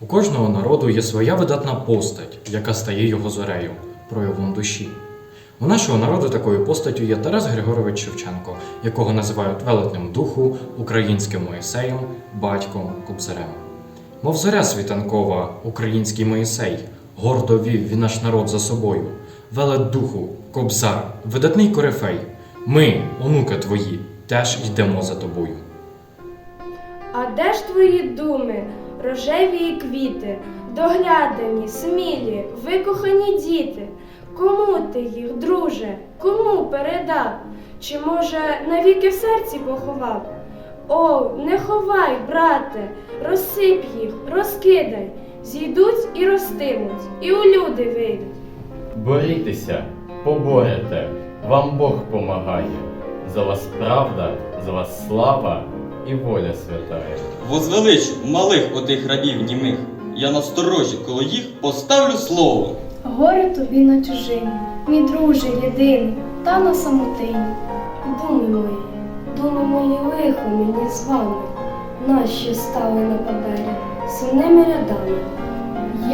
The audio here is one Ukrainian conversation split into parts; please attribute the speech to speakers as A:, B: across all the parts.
A: У кожного народу є своя видатна постать, яка стає його зорею, проявом душі. У нашого народу такою постаттю є Тарас Григорович Шевченко, якого називають велетнем духу, українським Моїсеєм, батьком Кобзарем. Мов зоря світанкова, український Моїсей, гордо вів він наш народ за собою. Велет духу, кобзар, видатний корифей. Ми, онуки твої, теж йдемо за тобою.
B: А де ж твої думи, рожеві квіти, доглянені, смілі, викохані діти? Кому ти їх, друже, кому передав? Чи, може, навіки в серці поховав? О, не ховай, брате, розсип їх, розкидай, зійдуть і ростимуть, і у люди вийдуть.
C: Борітеся, поборете, вам Бог помагає. За вас правда, за вас слава і воля святая.
D: Возвеличу малих отих рабів німих. Я насторожі коло їх поставлю слово.
E: Горе тобі на чужині, мій друже єдиний, та на самотині.
B: Думи мої, думи мої лихо мені з вами, наші стали на папері сумними рядами.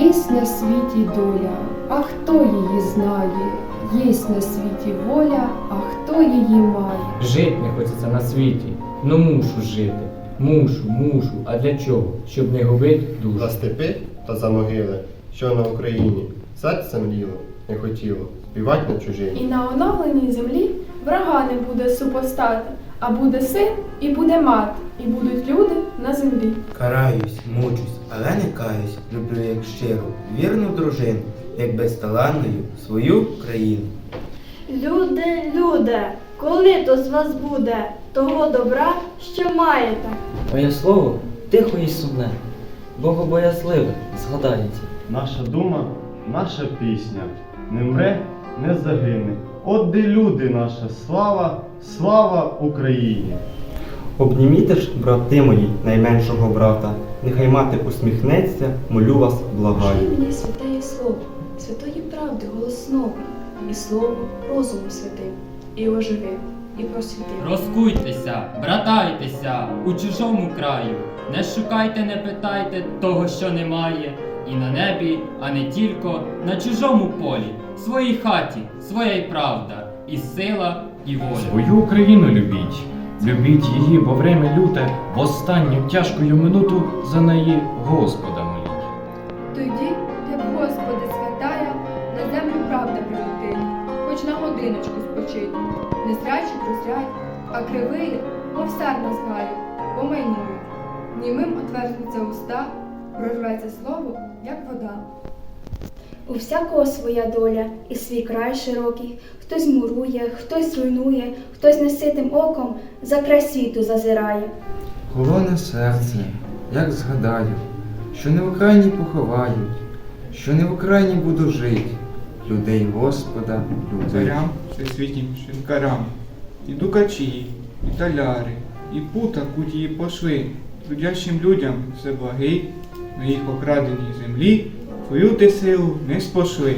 F: Єсть на світі доля, а хто її знає? Єсть на світі воля, а хто її має?
G: Жить не хочеться на світі, но мушу жити. Мушу, мушу. А для чого? Щоб не губити
H: За степи та за могили, що на Україні, серце мліло, не хотіло співать на чужині.
I: І на оновленій землі врага не буде супостати, а буде син і буде мати, і будуть люди на землі.
J: Караюсь, мучусь, але не каюсь, люблю як щиру, вірну дружину, як безталанною свою країну.
B: Люди, люди, коли то з вас буде того добра, що маєте?
K: Моє слово тихо і сумне, богобоязливе згадається.
L: Наша дума, наша пісня, не мре, не загине. От де люди наша слава, слава Україні!
J: Обніміте ж, брати мої, найменшого брата, нехай мати усміхнеться, молю вас, благаю.
E: Пошли мені святеє слово, святої правди голосного, і слово розуму святим, і оживив, і просвітив.
M: Розкуйтеся, братайтеся у чужому краю. Не шукайте, не питайте того, що немає. І на небі, а не тільки на чужому полі, своїй хаті, своя й правда, і сила, і воля.
A: Свою Україну любіть, любіть її, бо время люте, в останню тяжкою минуту за неї Господа моліть.
I: Тоді, як Господи святая, на землю правда прилетить, хоч на годиночку спочить. Не зрячі прозрять, а кривиє, мов сарна знаю, помайнує. Німим отверзнуться уста, прорветься слово, як вода.
E: У всякого своя доля і свій край широкий, хтось мурує, хтось руйнує, хтось неситим оком за край світу зазирає.
J: Холоне серце, як згадаю, що не в Україні поховають, що не в Україні буду жити, людей Господа любить.
N: Царям всесвітнім шинкарам, і дукачі, і таляри, і пута кутії пошли, трудящим людям все благий, на їх окраденій землі твою ти силу не спошли.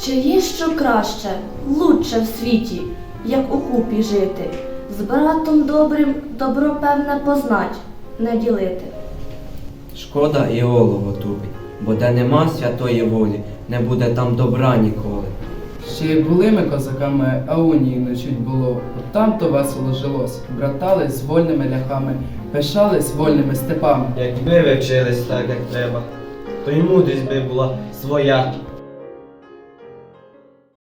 B: Чи є що краще, лучше в світі, як у купі жити, з братом добрим добро певне познать, не ділити.
K: Шкода і олово тупить, бо де нема святої волі, не буде там добра ніколи.
G: Ще й були ми козаками, а унії не чуть було. От там то весело жилось. Братались з вольними ляхами, пишались вольними степами.
K: Якби ви вчились так, як треба, то й мудрість би була своя,